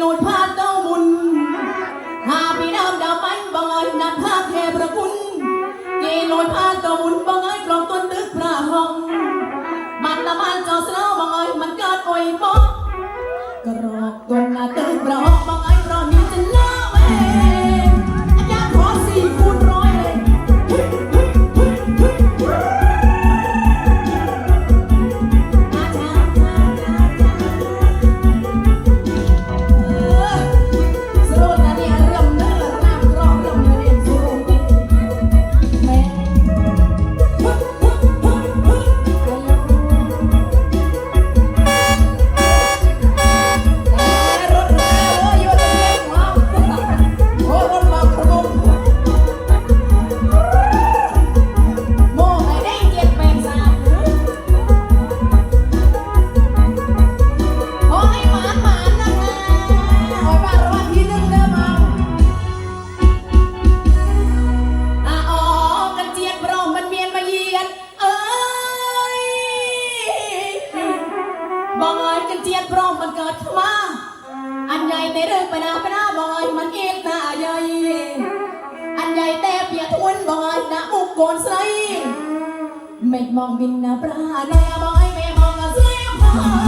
นูนพา ใหญ่ในเรื่องปนาปนาบอยมันเอกหน้าใหญ่อันใหญ่แต่เปียทุนบอยนะอุกโกนใส่เม่มองบินนะปลาแน่บอยไม่มองกะเสียพอ